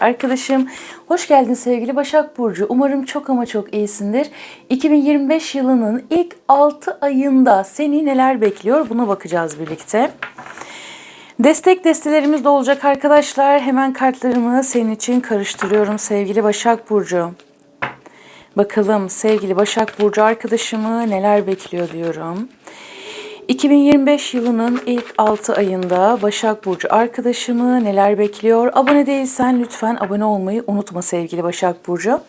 Arkadaşım hoş geldin sevgili Başak Burcu. Umarım çok ama çok iyisindir. 2025 yılının ilk 6 ayında seni neler bekliyor buna bakacağız birlikte. Destek destelerimiz de olacak arkadaşlar. Hemen kartlarımı senin için karıştırıyorum sevgili Başak Burcu. Bakalım sevgili Başak Burcu arkadaşımı neler bekliyor diyorum. 2025 yılının ilk 6 ayında Başak Burcu arkadaşımı neler bekliyor? Abone değilsen lütfen abone olmayı unutma sevgili Başak Burcu.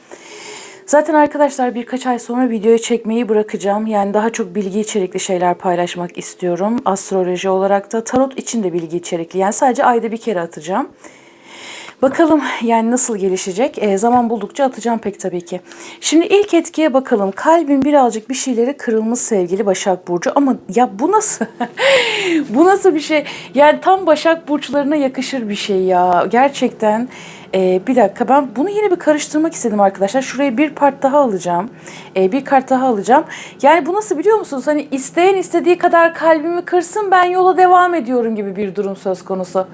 Zaten arkadaşlar birkaç ay sonra videoyu çekmeyi bırakacağım. Yani daha çok bilgi içerikli şeyler paylaşmak istiyorum. Astroloji olarak da tarot için de bilgi içerikli. Yani sadece ayda bir kere atacağım. Bakalım yani nasıl gelişecek? E, zaman buldukça atacağım pek tabii ki. Şimdi ilk etkiye bakalım. Kalbin birazcık bir şeyleri kırılmış sevgili Başak Burcu. Ama ya bu nasıl? bu nasıl bir şey? Yani tam Başak Burçlarına yakışır bir şey ya. Gerçekten. E, bir dakika ben bunu yine bir karıştırmak istedim arkadaşlar. Şuraya bir part daha alacağım. E, bir kart daha alacağım. Yani bu nasıl biliyor musunuz? Hani isteyen istediği kadar kalbimi kırsın ben yola devam ediyorum gibi bir durum söz konusu.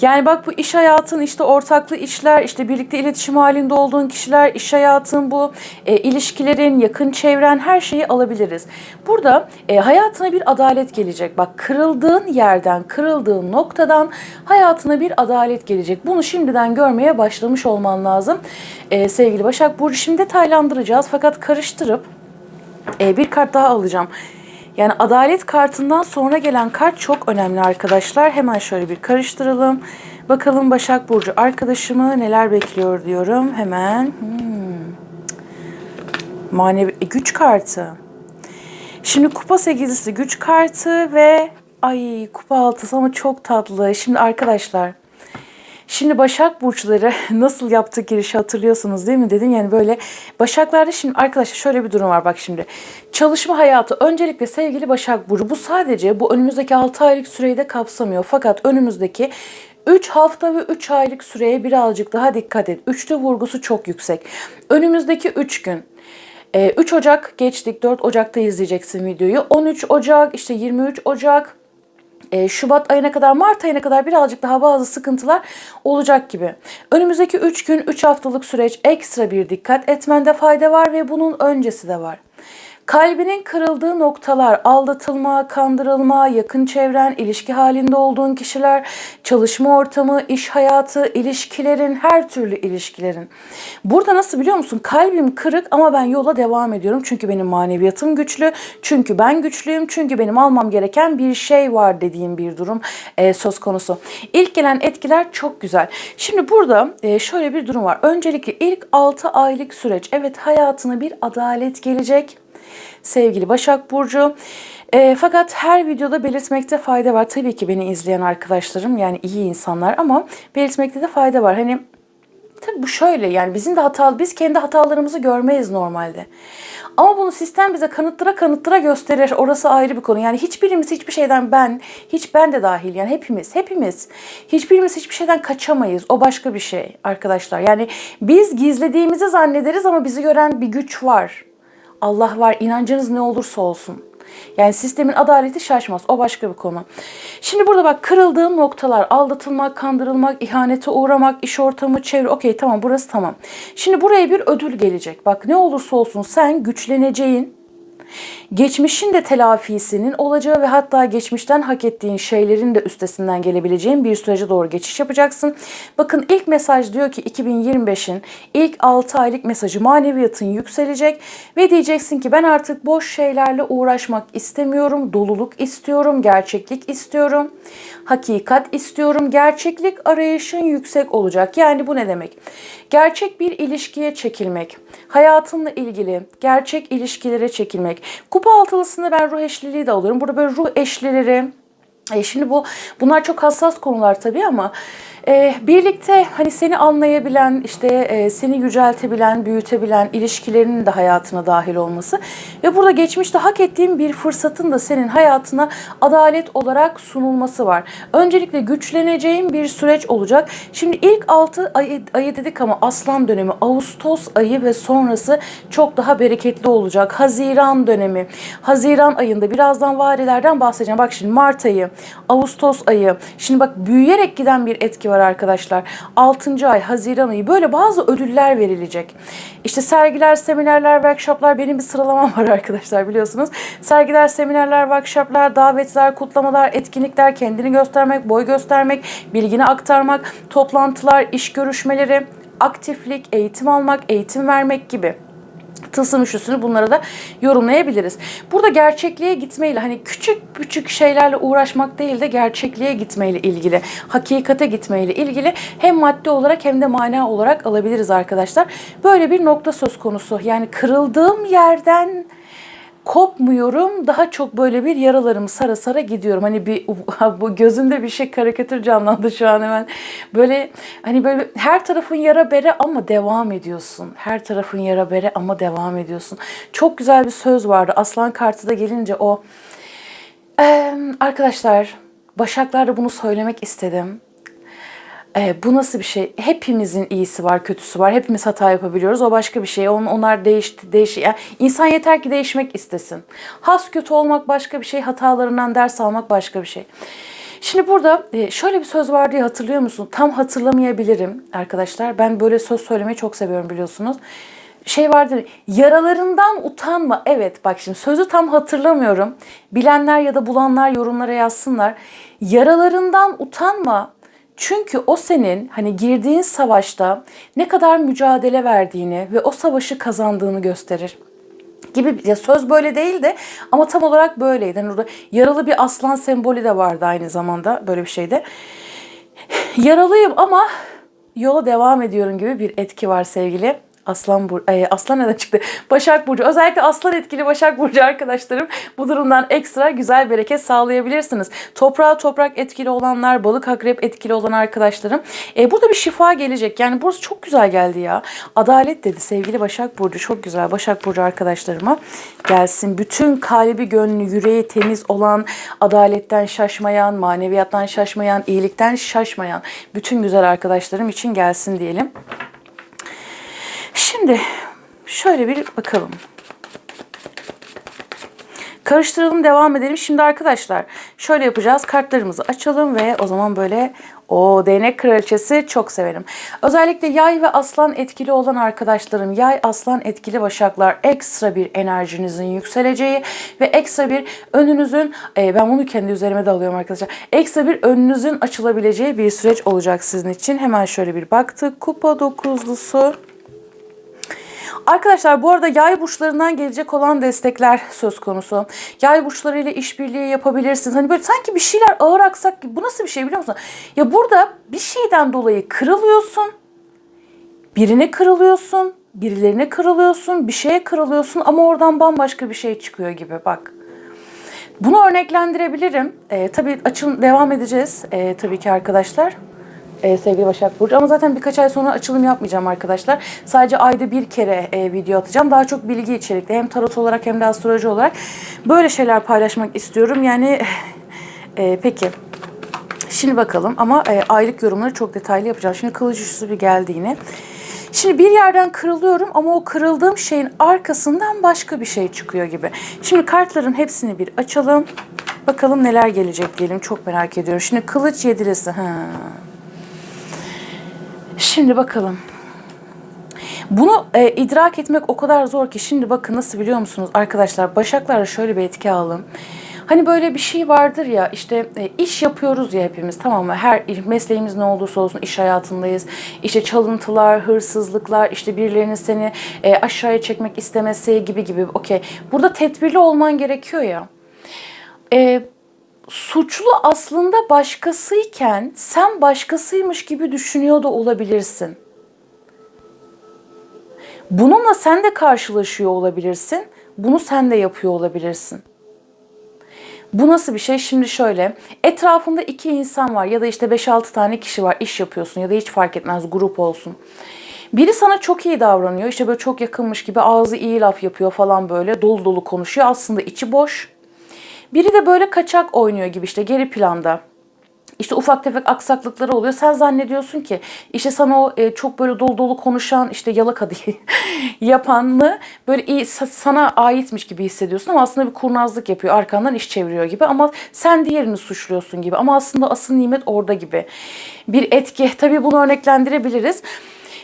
Yani bak bu iş hayatın işte ortaklı işler, işte birlikte iletişim halinde olduğun kişiler, iş hayatın bu, e, ilişkilerin, yakın çevren her şeyi alabiliriz. Burada e, hayatına bir adalet gelecek. Bak kırıldığın yerden, kırıldığın noktadan hayatına bir adalet gelecek. Bunu şimdiden görmeye başlamış olman lazım. E, sevgili Başak Burcu şimdi detaylandıracağız fakat karıştırıp e, bir kart daha alacağım. Yani adalet kartından sonra gelen kart çok önemli arkadaşlar. Hemen şöyle bir karıştıralım. Bakalım Başak Burcu arkadaşımı neler bekliyor diyorum. Hemen. Hmm. Manevi e, güç kartı. Şimdi kupa sekizlisi güç kartı ve ay kupa altısı ama çok tatlı. Şimdi arkadaşlar Şimdi Başak Burçları nasıl yaptığı girişi hatırlıyorsunuz değil mi dedim. Yani böyle Başaklarda şimdi arkadaşlar şöyle bir durum var bak şimdi. Çalışma hayatı öncelikle sevgili Başak Burcu bu sadece bu önümüzdeki 6 aylık süreyi de kapsamıyor. Fakat önümüzdeki 3 hafta ve 3 aylık süreye birazcık daha dikkat et. Üçlü vurgusu çok yüksek. Önümüzdeki 3 gün 3 Ocak geçtik 4 Ocak'ta izleyeceksin videoyu. 13 Ocak işte 23 Ocak e, Şubat ayına kadar, Mart ayına kadar birazcık daha bazı sıkıntılar olacak gibi. Önümüzdeki 3 gün, 3 haftalık süreç ekstra bir dikkat etmende fayda var ve bunun öncesi de var. Kalbinin kırıldığı noktalar, aldatılma, kandırılma, yakın çevren, ilişki halinde olduğun kişiler, çalışma ortamı, iş hayatı, ilişkilerin, her türlü ilişkilerin. Burada nasıl biliyor musun? Kalbim kırık ama ben yola devam ediyorum. Çünkü benim maneviyatım güçlü. Çünkü ben güçlüyüm. Çünkü benim almam gereken bir şey var dediğim bir durum e, söz konusu. İlk gelen etkiler çok güzel. Şimdi burada e, şöyle bir durum var. Öncelikle ilk 6 aylık süreç. Evet hayatına bir adalet gelecek sevgili Başak Burcu. E, fakat her videoda belirtmekte fayda var. Tabii ki beni izleyen arkadaşlarım yani iyi insanlar ama belirtmekte de fayda var. Hani Tabii bu şöyle yani bizim de hatalı, biz kendi hatalarımızı görmeyiz normalde. Ama bunu sistem bize kanıttıra kanıttıra gösterir. Orası ayrı bir konu. Yani hiçbirimiz hiçbir şeyden ben, hiç ben de dahil yani hepimiz, hepimiz hiçbirimiz hiçbir şeyden kaçamayız. O başka bir şey arkadaşlar. Yani biz gizlediğimizi zannederiz ama bizi gören bir güç var. Allah var. inancınız ne olursa olsun. Yani sistemin adaleti şaşmaz. O başka bir konu. Şimdi burada bak kırıldığın noktalar, aldatılmak, kandırılmak, ihanete uğramak, iş ortamı, çevre. Okey tamam burası tamam. Şimdi buraya bir ödül gelecek. Bak ne olursa olsun sen güçleneceğin, geçmişin de telafisinin olacağı ve hatta geçmişten hak ettiğin şeylerin de üstesinden gelebileceğin bir sürece doğru geçiş yapacaksın. Bakın ilk mesaj diyor ki 2025'in ilk 6 aylık mesajı maneviyatın yükselecek ve diyeceksin ki ben artık boş şeylerle uğraşmak istemiyorum, doluluk istiyorum, gerçeklik istiyorum, hakikat istiyorum. Gerçeklik arayışın yüksek olacak. Yani bu ne demek? Gerçek bir ilişkiye çekilmek, hayatınla ilgili gerçek ilişkilere çekilmek. Kupa altılısında ben ruh eşliliği de alıyorum. Burada böyle ruh eşlileri, e şimdi bu bunlar çok hassas konular tabii ama e, birlikte hani seni anlayabilen, işte e, seni yüceltebilen, büyütebilen ilişkilerinin de hayatına dahil olması ve burada geçmişte hak ettiğin bir fırsatın da senin hayatına adalet olarak sunulması var. Öncelikle güçleneceğin bir süreç olacak. Şimdi ilk 6 ayı, ayı dedik ama aslan dönemi, Ağustos ayı ve sonrası çok daha bereketli olacak. Haziran dönemi, Haziran ayında birazdan varilerden bahsedeceğim. Bak şimdi Mart ayı, Ağustos ayı. Şimdi bak büyüyerek giden bir etki var arkadaşlar. 6. ay, Haziran ayı böyle bazı ödüller verilecek. İşte sergiler, seminerler, workshoplar benim bir sıralamam var arkadaşlar biliyorsunuz. Sergiler, seminerler, workshoplar, davetler, kutlamalar, etkinlikler, kendini göstermek, boy göstermek, bilgini aktarmak, toplantılar, iş görüşmeleri, aktiflik, eğitim almak, eğitim vermek gibi tılsım üçlüsünü bunlara da yorumlayabiliriz. Burada gerçekliğe gitmeyle hani küçük küçük şeylerle uğraşmak değil de gerçekliğe gitmeyle ilgili, hakikate gitmeyle ilgili hem maddi olarak hem de mana olarak alabiliriz arkadaşlar. Böyle bir nokta söz konusu. Yani kırıldığım yerden kopmuyorum. Daha çok böyle bir yaralarımı sara sara gidiyorum. Hani bir bu gözümde bir şey karikatür canlandı şu an hemen. Böyle hani böyle her tarafın yara bere ama devam ediyorsun. Her tarafın yara bere ama devam ediyorsun. Çok güzel bir söz vardı. Aslan kartı da gelince o Ee, arkadaşlar Başaklar'da bunu söylemek istedim. Ee, bu nasıl bir şey? Hepimizin iyisi var, kötüsü var. Hepimiz hata yapabiliyoruz. O başka bir şey. On, onlar değişti, değiş. Yani insan yeter ki değişmek istesin. Has kötü olmak başka bir şey, hatalarından ders almak başka bir şey. Şimdi burada e, şöyle bir söz vardı ya hatırlıyor musun? Tam hatırlamayabilirim arkadaşlar. Ben böyle söz söylemeyi çok seviyorum biliyorsunuz şey vardır yaralarından utanma. Evet bak şimdi sözü tam hatırlamıyorum. Bilenler ya da bulanlar yorumlara yazsınlar. Yaralarından utanma. Çünkü o senin hani girdiğin savaşta ne kadar mücadele verdiğini ve o savaşı kazandığını gösterir gibi ya söz böyle değil de ama tam olarak böyleydi. Yani orada yaralı bir aslan sembolü de vardı aynı zamanda böyle bir şeyde. Yaralıyım ama yola devam ediyorum gibi bir etki var sevgili. Aslan Bur e, Aslan neden çıktı? Başak Burcu. Özellikle Aslan etkili Başak Burcu arkadaşlarım bu durumdan ekstra güzel bereket sağlayabilirsiniz. Toprağa toprak etkili olanlar, balık akrep etkili olan arkadaşlarım. E, burada bir şifa gelecek. Yani burası çok güzel geldi ya. Adalet dedi sevgili Başak Burcu. Çok güzel. Başak Burcu arkadaşlarıma gelsin. Bütün kalbi, gönlü, yüreği temiz olan, adaletten şaşmayan, maneviyattan şaşmayan, iyilikten şaşmayan bütün güzel arkadaşlarım için gelsin diyelim. Şimdi şöyle bir bakalım. Karıştıralım devam edelim. Şimdi arkadaşlar şöyle yapacağız. Kartlarımızı açalım ve o zaman böyle o değnek kraliçesi çok severim. Özellikle yay ve aslan etkili olan arkadaşlarım, yay aslan etkili başaklar ekstra bir enerjinizin yükseleceği ve ekstra bir önünüzün, e, ben bunu kendi üzerime de alıyorum arkadaşlar, ekstra bir önünüzün açılabileceği bir süreç olacak sizin için. Hemen şöyle bir baktık. Kupa dokuzlusu. Arkadaşlar bu arada yay burçlarından gelecek olan destekler söz konusu. Yay burçlarıyla işbirliği yapabilirsiniz. Hani böyle sanki bir şeyler ağır aksak gibi. Bu nasıl bir şey biliyor musun? Ya burada bir şeyden dolayı kırılıyorsun. Birine kırılıyorsun. Birilerine kırılıyorsun. Bir şeye kırılıyorsun ama oradan bambaşka bir şey çıkıyor gibi bak. Bunu örneklendirebilirim. Ee, tabii açın devam edeceğiz ee, tabii ki arkadaşlar e, sevgili Başak Burcu. Ama zaten birkaç ay sonra açılım yapmayacağım arkadaşlar. Sadece ayda bir kere e, video atacağım. Daha çok bilgi içerikli hem tarot olarak hem de astroloji olarak böyle şeyler paylaşmak istiyorum. Yani e, peki. Şimdi bakalım ama e, aylık yorumları çok detaylı yapacağım. Şimdi kılıç üçlüsü bir geldi yine. Şimdi bir yerden kırılıyorum ama o kırıldığım şeyin arkasından başka bir şey çıkıyor gibi. Şimdi kartların hepsini bir açalım. Bakalım neler gelecek diyelim. Çok merak ediyorum. Şimdi kılıç yedilisi. Ha. Şimdi bakalım. Bunu e, idrak etmek o kadar zor ki şimdi bakın nasıl biliyor musunuz arkadaşlar başaklarla şöyle bir etki alalım. Hani böyle bir şey vardır ya işte e, iş yapıyoruz ya hepimiz tamam mı? Her mesleğimiz ne olursa olsun iş hayatındayız. İşte çalıntılar, hırsızlıklar, işte birilerinin seni e, aşağıya çekmek istemesi gibi gibi. Okey. Burada tedbirli olman gerekiyor ya. E, suçlu aslında başkasıyken sen başkasıymış gibi düşünüyor da olabilirsin. Bununla sen de karşılaşıyor olabilirsin. Bunu sen de yapıyor olabilirsin. Bu nasıl bir şey? Şimdi şöyle. Etrafında iki insan var ya da işte 5-6 tane kişi var. iş yapıyorsun ya da hiç fark etmez grup olsun. Biri sana çok iyi davranıyor. işte böyle çok yakınmış gibi ağzı iyi laf yapıyor falan böyle. Dolu dolu konuşuyor. Aslında içi boş. Biri de böyle kaçak oynuyor gibi işte geri planda. işte ufak tefek aksaklıkları oluyor. Sen zannediyorsun ki işte sana o e, çok böyle dolu dolu konuşan işte yalaka diye yapanlı böyle iyi sa- sana aitmiş gibi hissediyorsun ama aslında bir kurnazlık yapıyor. Arkandan iş çeviriyor gibi ama sen diğerini suçluyorsun gibi. Ama aslında asıl nimet orada gibi. Bir etki. Tabii bunu örneklendirebiliriz.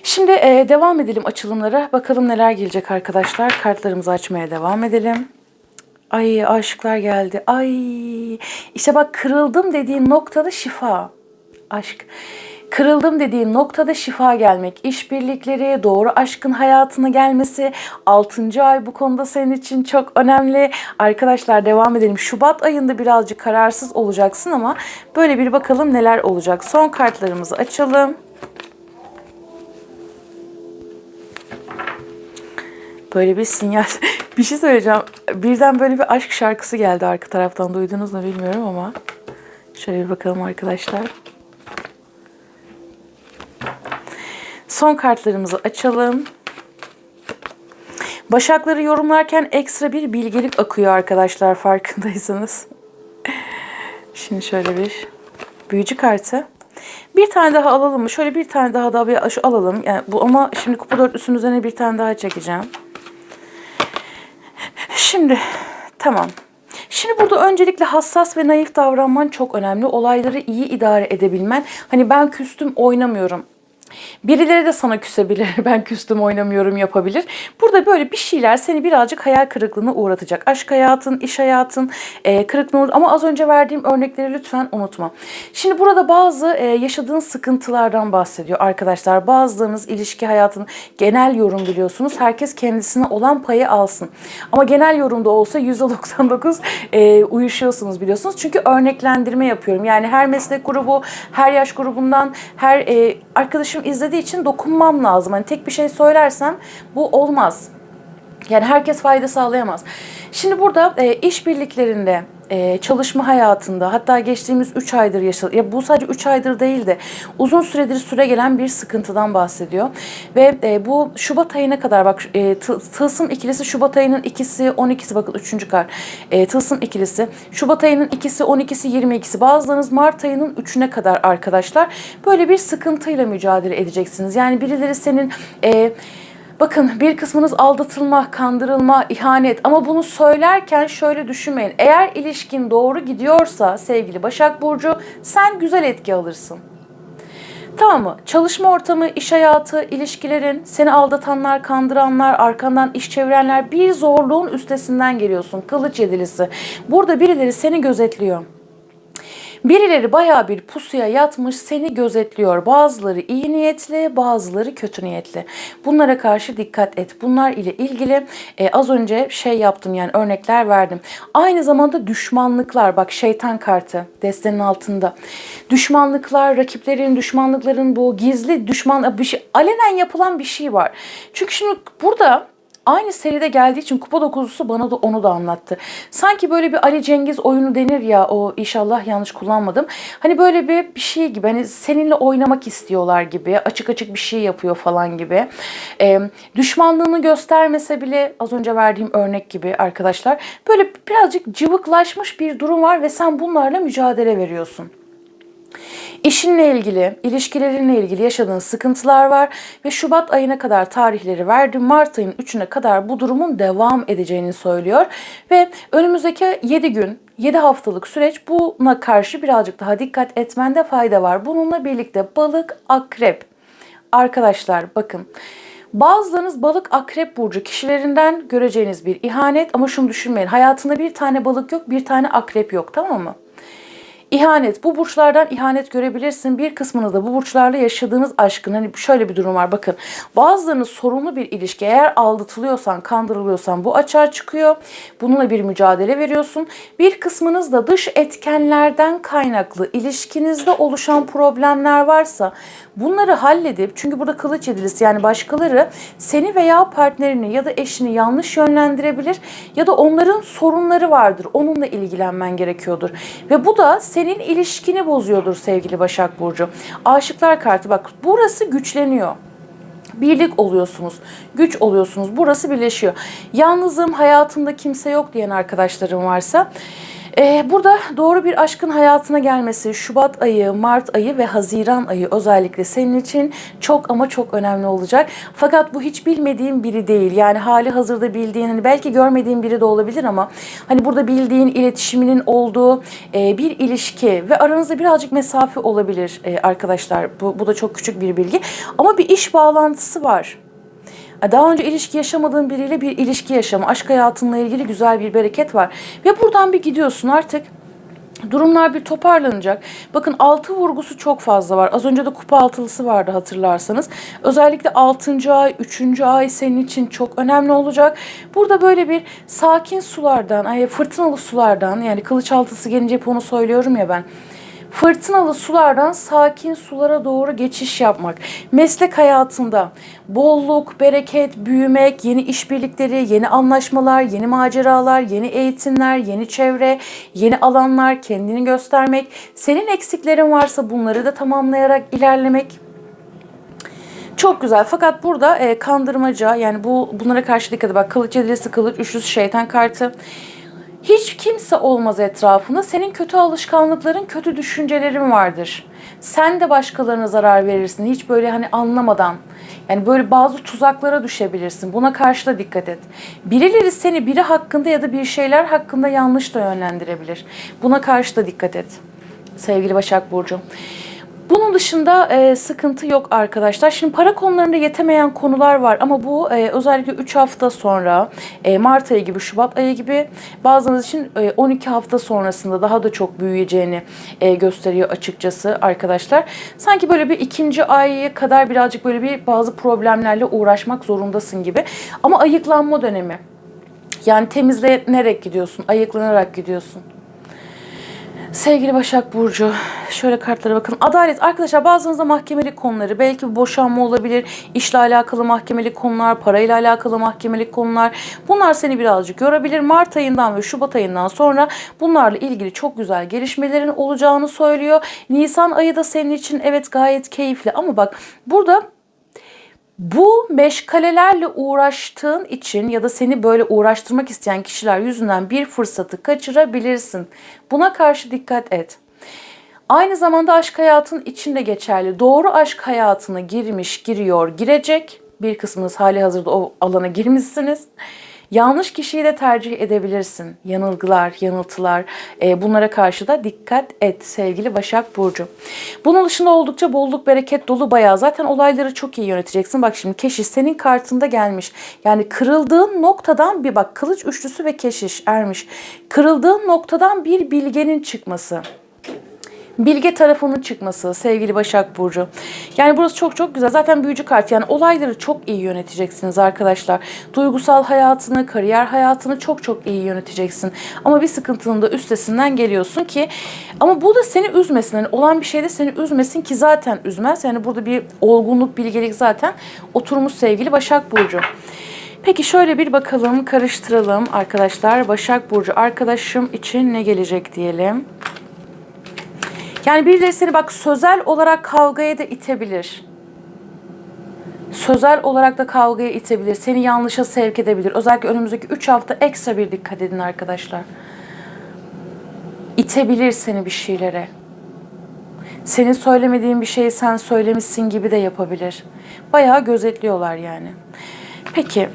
Şimdi e, devam edelim açılımlara. Bakalım neler gelecek arkadaşlar. Kartlarımızı açmaya devam edelim. Ay aşıklar geldi. Ay işte bak kırıldım dediğin noktada şifa. Aşk. Kırıldım dediğin noktada şifa gelmek, işbirlikleri, doğru aşkın hayatına gelmesi, 6. ay bu konuda senin için çok önemli. Arkadaşlar devam edelim. Şubat ayında birazcık kararsız olacaksın ama böyle bir bakalım neler olacak. Son kartlarımızı açalım. Böyle bir sinyal. Bir şey söyleyeceğim. Birden böyle bir aşk şarkısı geldi arka taraftan. Duydunuz mu bilmiyorum ama. Şöyle bir bakalım arkadaşlar. Son kartlarımızı açalım. Başakları yorumlarken ekstra bir bilgelik akıyor arkadaşlar farkındaysanız. Şimdi şöyle bir büyücü kartı. Bir tane daha alalım mı? Şöyle bir tane daha da alalım. Yani bu ama şimdi kupa dörtlüsünün üzerine bir tane daha çekeceğim. Şimdi tamam. Şimdi burada öncelikle hassas ve naif davranman çok önemli. Olayları iyi idare edebilmen. Hani ben küstüm oynamıyorum. Birileri de sana küsebilir. Ben küstüm oynamıyorum yapabilir. Burada böyle bir şeyler seni birazcık hayal kırıklığına uğratacak. Aşk hayatın, iş hayatın e, kırıklığına Ama az önce verdiğim örnekleri lütfen unutma. Şimdi burada bazı e, yaşadığın sıkıntılardan bahsediyor arkadaşlar. Bazılarınız ilişki hayatının genel yorum biliyorsunuz. Herkes kendisine olan payı alsın. Ama genel yorumda olsa %99 e, uyuşuyorsunuz biliyorsunuz. Çünkü örneklendirme yapıyorum. Yani her meslek grubu, her yaş grubundan, her e, arkadaşım izlediği için dokunmam lazım. Hani tek bir şey söylersem bu olmaz. Yani herkes fayda sağlayamaz. Şimdi burada e, işbirliklerinde, e, çalışma hayatında hatta geçtiğimiz 3 aydır yaşadı. Ya bu sadece 3 aydır değil de uzun süredir süre gelen bir sıkıntıdan bahsediyor. Ve e, bu Şubat ayına kadar bak e, tı- Tılsım ikilisi Şubat ayının ikisi 12'si bakın 3. kart. E, Tılsım ikilisi Şubat ayının ikisi 12'si 22'si bazılarınız Mart ayının 3'üne kadar arkadaşlar böyle bir sıkıntıyla mücadele edeceksiniz. Yani birileri senin e, Bakın bir kısmınız aldatılma, kandırılma, ihanet ama bunu söylerken şöyle düşünmeyin. Eğer ilişkin doğru gidiyorsa sevgili Başak Burcu sen güzel etki alırsın. Tamam mı? Çalışma ortamı, iş hayatı, ilişkilerin, seni aldatanlar, kandıranlar, arkandan iş çevirenler bir zorluğun üstesinden geliyorsun. Kılıç yedilisi. Burada birileri seni gözetliyor. Birileri bayağı bir pusuya yatmış seni gözetliyor. Bazıları iyi niyetli, bazıları kötü niyetli. Bunlara karşı dikkat et. Bunlar ile ilgili e, az önce şey yaptım yani örnekler verdim. Aynı zamanda düşmanlıklar bak şeytan kartı destenin altında. Düşmanlıklar, rakiplerin, düşmanlıkların bu gizli düşman bir şey alenen yapılan bir şey var. Çünkü şimdi burada Aynı seride geldiği için kupa dokuzusu bana da onu da anlattı. Sanki böyle bir Ali Cengiz oyunu denir ya o inşallah yanlış kullanmadım. Hani böyle bir, bir şey gibi hani seninle oynamak istiyorlar gibi açık açık bir şey yapıyor falan gibi. Ee, düşmanlığını göstermese bile az önce verdiğim örnek gibi arkadaşlar böyle birazcık cıvıklaşmış bir durum var ve sen bunlarla mücadele veriyorsun. İşinle ilgili, ilişkilerinle ilgili yaşadığın sıkıntılar var ve Şubat ayına kadar tarihleri verdim. Mart ayının 3'üne kadar bu durumun devam edeceğini söylüyor. Ve önümüzdeki 7 gün, 7 haftalık süreç buna karşı birazcık daha dikkat etmende fayda var. Bununla birlikte balık, akrep. Arkadaşlar bakın Bazılarınız balık akrep burcu kişilerinden göreceğiniz bir ihanet ama şunu düşünmeyin. Hayatında bir tane balık yok, bir tane akrep yok tamam mı? İhanet. Bu burçlardan ihanet görebilirsin. Bir kısmını da bu burçlarla yaşadığınız aşkın. Hani şöyle bir durum var bakın. Bazılarınız sorunlu bir ilişki. Eğer aldatılıyorsan, kandırılıyorsan bu açığa çıkıyor. Bununla bir mücadele veriyorsun. Bir kısmınız da dış etkenlerden kaynaklı ilişkinizde oluşan problemler varsa bunları halledip çünkü burada kılıç yedilisi yani başkaları seni veya partnerini ya da eşini yanlış yönlendirebilir ya da onların sorunları vardır. Onunla ilgilenmen gerekiyordur. Ve bu da senin ilişkini bozuyordur sevgili Başak Burcu. Aşıklar kartı bak burası güçleniyor. Birlik oluyorsunuz, güç oluyorsunuz. Burası birleşiyor. Yalnızım, hayatımda kimse yok diyen arkadaşlarım varsa Ee, burada doğru bir aşkın hayatına gelmesi Şubat ayı, Mart ayı ve Haziran ayı özellikle senin için çok ama çok önemli olacak. Fakat bu hiç bilmediğin biri değil. Yani hali hazırda bildiğin, hani belki görmediğin biri de olabilir ama hani burada bildiğin iletişiminin olduğu e, bir ilişki ve aranızda birazcık mesafe olabilir e, arkadaşlar. Bu, bu da çok küçük bir bilgi. Ama bir iş bağlantısı var. Daha önce ilişki yaşamadığın biriyle bir ilişki yaşama, aşk hayatınla ilgili güzel bir bereket var. Ve buradan bir gidiyorsun artık Durumlar bir toparlanacak. Bakın altı vurgusu çok fazla var. Az önce de kupa altılısı vardı hatırlarsanız. Özellikle 6. ay, 3. ay senin için çok önemli olacak. Burada böyle bir sakin sulardan, fırtınalı sulardan yani kılıç altısı gelince hep onu söylüyorum ya ben fırtınalı sulardan sakin sulara doğru geçiş yapmak. Meslek hayatında bolluk, bereket, büyümek, yeni işbirlikleri, yeni anlaşmalar, yeni maceralar, yeni eğitimler, yeni çevre, yeni alanlar, kendini göstermek. Senin eksiklerin varsa bunları da tamamlayarak ilerlemek. Çok güzel. Fakat burada e, kandırmaca yani bu bunlara karşı dikkat edin. Bak kılıç yedilisi kılıç, üçlüsü şeytan kartı. Hiç kimse olmaz etrafında. Senin kötü alışkanlıkların, kötü düşüncelerin vardır. Sen de başkalarına zarar verirsin. Hiç böyle hani anlamadan. Yani böyle bazı tuzaklara düşebilirsin. Buna karşı da dikkat et. Birileri seni biri hakkında ya da bir şeyler hakkında yanlış da yönlendirebilir. Buna karşı da dikkat et. Sevgili Başak Burcu. Bunun dışında e, sıkıntı yok arkadaşlar. Şimdi para konularında yetemeyen konular var ama bu e, özellikle 3 hafta sonra e, Mart ayı gibi, Şubat ayı gibi bazılarınız için e, 12 hafta sonrasında daha da çok büyüyeceğini e, gösteriyor açıkçası arkadaşlar. Sanki böyle bir ikinci aya kadar birazcık böyle bir bazı problemlerle uğraşmak zorundasın gibi. Ama ayıklanma dönemi. Yani temizlenerek gidiyorsun, ayıklanarak gidiyorsun. Sevgili Başak Burcu, şöyle kartlara bakın. Adalet arkadaşlar bazınızda mahkemelik konuları, belki bir boşanma olabilir, işle alakalı mahkemelik konular, parayla alakalı mahkemelik konular. Bunlar seni birazcık yorabilir. Mart ayından ve Şubat ayından sonra bunlarla ilgili çok güzel gelişmelerin olacağını söylüyor. Nisan ayı da senin için evet gayet keyifli ama bak burada bu meşgalelerle uğraştığın için ya da seni böyle uğraştırmak isteyen kişiler yüzünden bir fırsatı kaçırabilirsin. Buna karşı dikkat et. Aynı zamanda aşk hayatın içinde geçerli. Doğru aşk hayatına girmiş, giriyor, girecek. Bir kısmınız hali hazırda o alana girmişsiniz. Yanlış kişiyi de tercih edebilirsin. Yanılgılar, yanıltılar e, bunlara karşı da dikkat et sevgili Başak Burcu. Bunun dışında oldukça bolluk, bereket dolu bayağı. Zaten olayları çok iyi yöneteceksin. Bak şimdi keşiş senin kartında gelmiş. Yani kırıldığın noktadan bir bak kılıç üçlüsü ve keşiş ermiş. Kırıldığın noktadan bir bilgenin çıkması bilge tarafının çıkması sevgili Başak Burcu. Yani burası çok çok güzel. Zaten büyücü kart yani olayları çok iyi yöneteceksiniz arkadaşlar. Duygusal hayatını, kariyer hayatını çok çok iyi yöneteceksin. Ama bir sıkıntının da üstesinden geliyorsun ki ama bu da seni üzmesin. Yani olan bir şey de seni üzmesin ki zaten üzmez. Yani burada bir olgunluk, bilgelik zaten oturmuş sevgili Başak Burcu. Peki şöyle bir bakalım, karıştıralım arkadaşlar. Başak Burcu arkadaşım için ne gelecek diyelim. Yani birileri seni bak sözel olarak kavgaya da itebilir. Sözel olarak da kavgaya itebilir. Seni yanlışa sevk edebilir. Özellikle önümüzdeki 3 hafta ekstra bir dikkat edin arkadaşlar. İtebilir seni bir şeylere. Senin söylemediğin bir şeyi sen söylemişsin gibi de yapabilir. Bayağı gözetliyorlar yani. Peki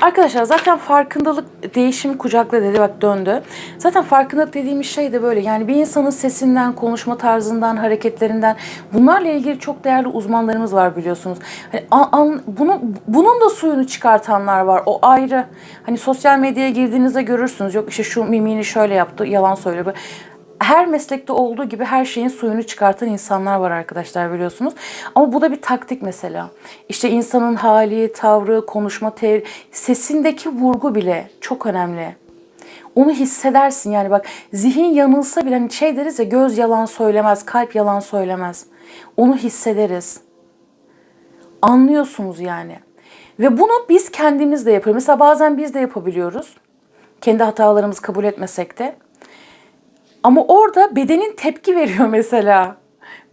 Arkadaşlar zaten farkındalık değişimi kucakla dedi bak döndü. Zaten farkındalık dediğimiz şey de böyle yani bir insanın sesinden, konuşma tarzından, hareketlerinden bunlarla ilgili çok değerli uzmanlarımız var biliyorsunuz. Hani an, an, bunu, bunun da suyunu çıkartanlar var o ayrı. Hani sosyal medyaya girdiğinizde görürsünüz yok işte şu mimini şöyle yaptı yalan söylüyor her meslekte olduğu gibi her şeyin suyunu çıkartan insanlar var arkadaşlar biliyorsunuz. Ama bu da bir taktik mesela. İşte insanın hali, tavrı, konuşma, tev sesindeki vurgu bile çok önemli. Onu hissedersin yani bak zihin yanılsa bile hani şey deriz ya göz yalan söylemez, kalp yalan söylemez. Onu hissederiz. Anlıyorsunuz yani. Ve bunu biz kendimiz de yapıyoruz. Mesela bazen biz de yapabiliyoruz. Kendi hatalarımızı kabul etmesek de. Ama orada bedenin tepki veriyor mesela.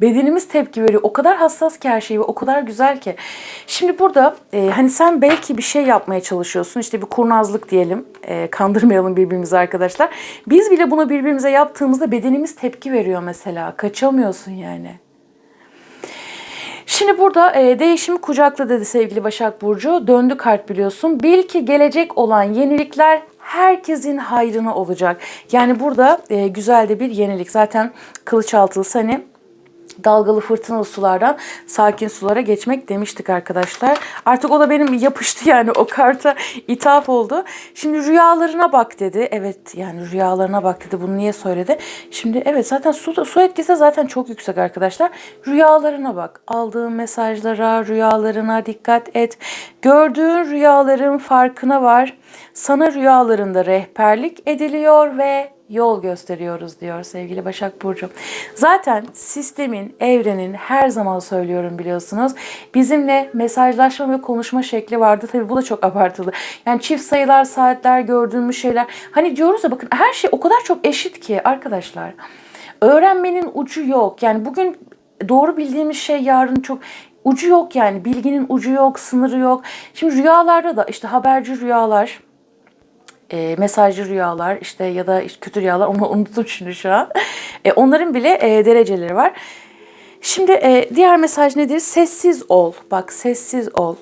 Bedenimiz tepki veriyor. O kadar hassas ki her şey ve o kadar güzel ki. Şimdi burada e, hani sen belki bir şey yapmaya çalışıyorsun. İşte bir kurnazlık diyelim. E, kandırmayalım birbirimizi arkadaşlar. Biz bile bunu birbirimize yaptığımızda bedenimiz tepki veriyor mesela. Kaçamıyorsun yani. Şimdi burada e, değişimi kucakla dedi sevgili Başak Burcu. Döndü kart biliyorsun. Bil ki gelecek olan yenilikler herkesin hayrına olacak. Yani burada e, güzel de bir yenilik. Zaten kılıç altılısı hani dalgalı fırtınalı sulardan sakin sulara geçmek demiştik arkadaşlar. Artık o da benim yapıştı yani o karta ithaf oldu. Şimdi rüyalarına bak dedi. Evet yani rüyalarına bak dedi. Bunu niye söyledi? Şimdi evet zaten su, su etkisi zaten çok yüksek arkadaşlar. Rüyalarına bak. Aldığın mesajlara, rüyalarına dikkat et. Gördüğün rüyaların farkına var. Sana rüyalarında rehberlik ediliyor ve yol gösteriyoruz diyor sevgili Başak Burcu. Zaten sistemin, evrenin her zaman söylüyorum biliyorsunuz. Bizimle mesajlaşma ve konuşma şekli vardı. Tabii bu da çok abartılı. Yani çift sayılar, saatler, gördüğümüz şeyler. Hani diyoruz ya bakın her şey o kadar çok eşit ki arkadaşlar. Öğrenmenin ucu yok. Yani bugün doğru bildiğimiz şey yarın çok ucu yok yani. Bilginin ucu yok, sınırı yok. Şimdi rüyalarda da işte haberci rüyalar, e, mesajcı rüyalar işte ya da işte kötü rüyalar onu unuttum şimdi şu an. E, onların bile e, dereceleri var. Şimdi e, diğer mesaj nedir? Sessiz ol. Bak sessiz ol.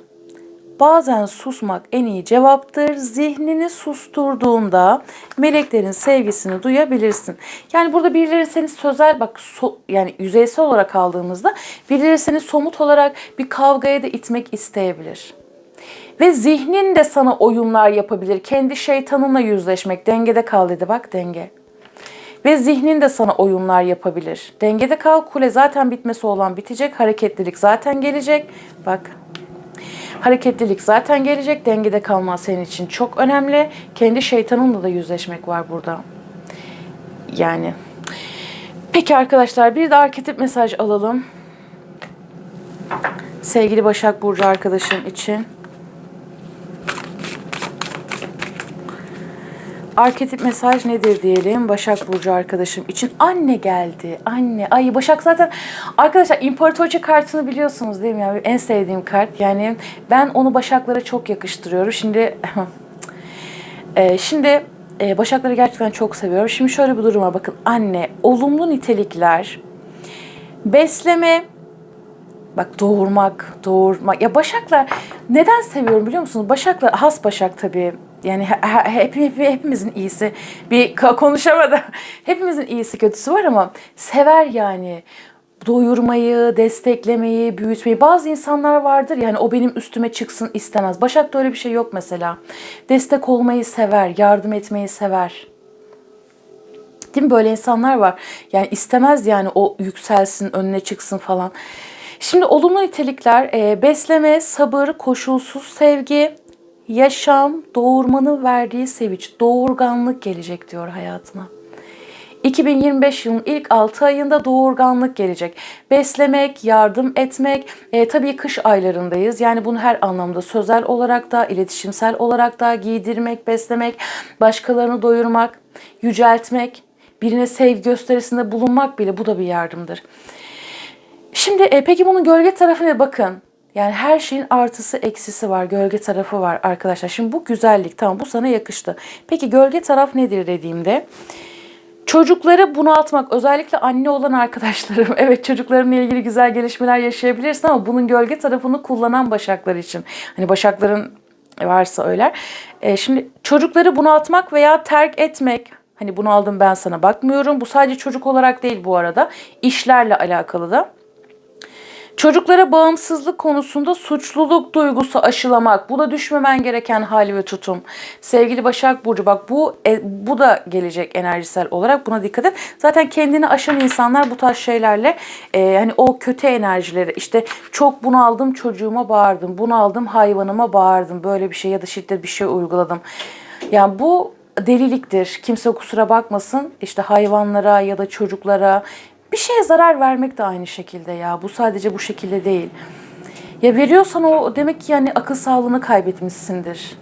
Bazen susmak en iyi cevaptır. Zihnini susturduğunda meleklerin sevgisini duyabilirsin. Yani burada birileri seni sözel bak so, yani yüzeysel olarak aldığımızda birileri seni somut olarak bir kavgaya da itmek isteyebilir. Ve zihnin de sana oyunlar yapabilir. Kendi şeytanınla yüzleşmek. Dengede kal dedi bak denge. Ve zihnin de sana oyunlar yapabilir. Dengede kal kule zaten bitmesi olan bitecek. Hareketlilik zaten gelecek. Bak Hareketlilik zaten gelecek. Dengede kalman senin için çok önemli. Kendi şeytanınla da yüzleşmek var burada. Yani. Peki arkadaşlar bir de arketip mesaj alalım. Sevgili Başak Burcu arkadaşım için. Arketip mesaj nedir diyelim Başak Burcu arkadaşım için. Anne geldi. Anne. Ay Başak zaten arkadaşlar imparatorça kartını biliyorsunuz değil mi? Yani en sevdiğim kart. Yani ben onu Başaklara çok yakıştırıyorum. Şimdi e, şimdi e, Başakları gerçekten çok seviyorum. Şimdi şöyle bir durum var. Bakın anne, olumlu nitelikler, besleme, Bak doğurmak, doğurmak. Ya başaklar neden seviyorum biliyor musunuz? Başaklar, has başak tabii. Yani hep, hep, hepimizin iyisi. Bir konuşamadı. Hepimizin iyisi kötüsü var ama sever yani doyurmayı, desteklemeyi, büyütmeyi. Bazı insanlar vardır yani o benim üstüme çıksın istemez. Başak'ta öyle bir şey yok mesela. Destek olmayı sever, yardım etmeyi sever. Değil mi? Böyle insanlar var. Yani istemez yani o yükselsin, önüne çıksın falan. Şimdi olumlu nitelikler e, besleme, sabır, koşulsuz sevgi, yaşam, doğurmanın verdiği sevinç, doğurganlık gelecek diyor hayatına. 2025 yılın ilk 6 ayında doğurganlık gelecek. Beslemek, yardım etmek, e, tabii kış aylarındayız. Yani bunu her anlamda sözel olarak da, iletişimsel olarak da giydirmek, beslemek, başkalarını doyurmak, yüceltmek, birine sevgi gösterisinde bulunmak bile bu da bir yardımdır. Şimdi e, peki bunun gölge tarafına bakın. Yani her şeyin artısı eksisi var, gölge tarafı var arkadaşlar. Şimdi bu güzellik tamam bu sana yakıştı. Peki gölge taraf nedir dediğimde çocukları bunaltmak özellikle anne olan arkadaşlarım evet çocuklarımla ilgili güzel gelişmeler yaşayabilirsin ama bunun gölge tarafını kullanan başaklar için hani başakların varsa öyler. E, şimdi çocukları bunaltmak veya terk etmek hani bunu aldım ben sana bakmıyorum. Bu sadece çocuk olarak değil bu arada işlerle alakalı da. Çocuklara bağımsızlık konusunda suçluluk duygusu aşılamak. Bu da düşmemen gereken hal ve tutum. Sevgili Başak Burcu bak bu e, bu da gelecek enerjisel olarak buna dikkat et. Zaten kendini aşan insanlar bu tarz şeylerle e, hani o kötü enerjileri işte çok bunu aldım çocuğuma bağırdım. Bunu aldım hayvanıma bağırdım. Böyle bir şey ya da şiddet bir şey uyguladım. Yani bu deliliktir. Kimse kusura bakmasın. İşte hayvanlara ya da çocuklara bir şeye zarar vermek de aynı şekilde ya. Bu sadece bu şekilde değil. Ya veriyorsan o demek ki yani akıl sağlığını kaybetmişsindir.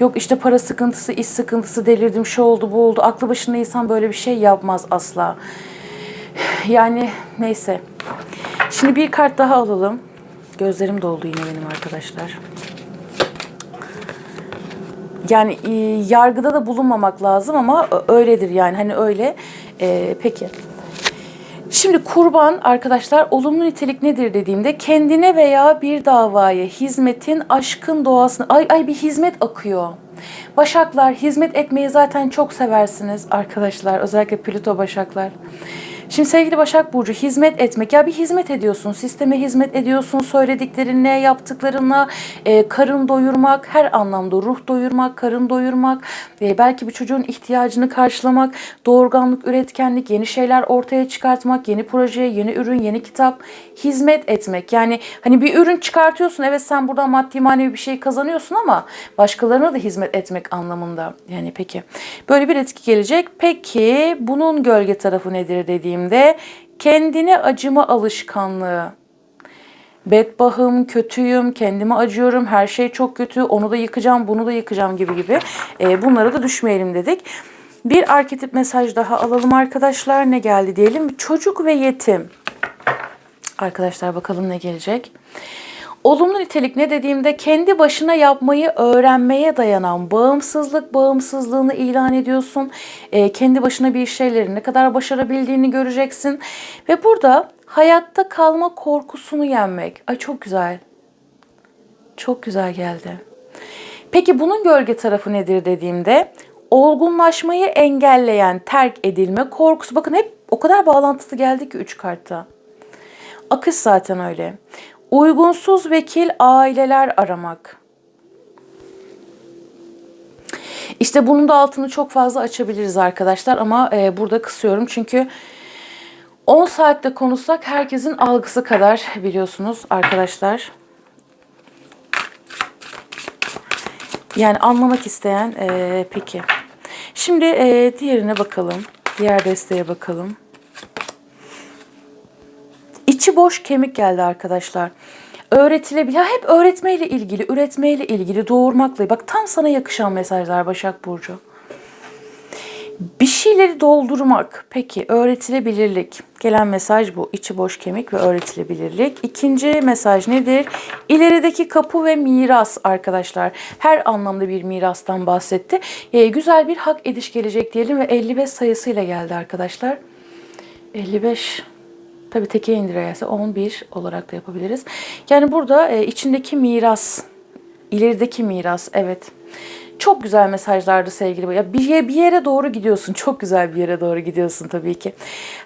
Yok işte para sıkıntısı, iş sıkıntısı, delirdim, şu oldu, bu oldu. Aklı başında insan böyle bir şey yapmaz asla. Yani neyse. Şimdi bir kart daha alalım. Gözlerim doldu yine benim arkadaşlar. Yani e, yargıda da bulunmamak lazım ama ö- öyledir yani hani öyle. E, peki. Şimdi kurban arkadaşlar olumlu nitelik nedir dediğimde kendine veya bir davaya hizmetin aşkın doğasını ay ay bir hizmet akıyor. Başaklar hizmet etmeyi zaten çok seversiniz arkadaşlar özellikle Plüto Başaklar. Şimdi sevgili Başak Burcu hizmet etmek ya bir hizmet ediyorsun sisteme hizmet ediyorsun söylediklerinle yaptıklarınla e, karın doyurmak her anlamda ruh doyurmak karın doyurmak e, belki bir çocuğun ihtiyacını karşılamak doğurganlık üretkenlik yeni şeyler ortaya çıkartmak yeni proje yeni ürün yeni kitap hizmet etmek. Yani hani bir ürün çıkartıyorsun evet sen buradan maddi manevi bir şey kazanıyorsun ama başkalarına da hizmet etmek anlamında. Yani peki böyle bir etki gelecek. Peki bunun gölge tarafı nedir dediğimde kendine acıma alışkanlığı bedbahım, kötüyüm, kendime acıyorum, her şey çok kötü, onu da yıkacağım, bunu da yıkacağım gibi gibi. E, bunlara da düşmeyelim dedik. Bir arketip mesaj daha alalım arkadaşlar. Ne geldi diyelim. Çocuk ve yetim. Arkadaşlar bakalım ne gelecek. Olumlu nitelik ne dediğimde kendi başına yapmayı öğrenmeye dayanan bağımsızlık, bağımsızlığını ilan ediyorsun. Ee, kendi başına bir şeyleri ne kadar başarabildiğini göreceksin. Ve burada hayatta kalma korkusunu yenmek. Ay çok güzel. Çok güzel geldi. Peki bunun gölge tarafı nedir dediğimde olgunlaşmayı engelleyen terk edilme korkusu. Bakın hep o kadar bağlantılı geldi ki üç kartta. Akış zaten öyle. Uygunsuz vekil aileler aramak. İşte bunun da altını çok fazla açabiliriz arkadaşlar ama e, burada kısıyorum çünkü 10 saatte konuşsak herkesin algısı kadar biliyorsunuz arkadaşlar. Yani anlamak isteyen e, peki. Şimdi e, diğerine bakalım. Diğer desteğe bakalım. İçi boş kemik geldi arkadaşlar. Öğretilebilir. Hep öğretmeyle ilgili, üretmeyle ilgili, doğurmakla. Bak tam sana yakışan mesajlar Başak Burcu. Bir şeyleri doldurmak. Peki öğretilebilirlik. Gelen mesaj bu. İçi boş kemik ve öğretilebilirlik. İkinci mesaj nedir? İlerideki kapı ve miras arkadaşlar. Her anlamda bir mirastan bahsetti. Ee, güzel bir hak ediş gelecek diyelim ve 55 sayısıyla geldi arkadaşlar. 55 Tabii teke indirerse 11 olarak da yapabiliriz. Yani burada e, içindeki miras, ilerideki miras evet. Çok güzel mesajlardı sevgili. Ya bir, ye- bir yere doğru gidiyorsun. Çok güzel bir yere doğru gidiyorsun tabii ki.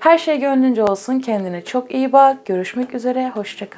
Her şey gönlünce olsun. Kendine çok iyi bak. Görüşmek üzere. Hoşça kal.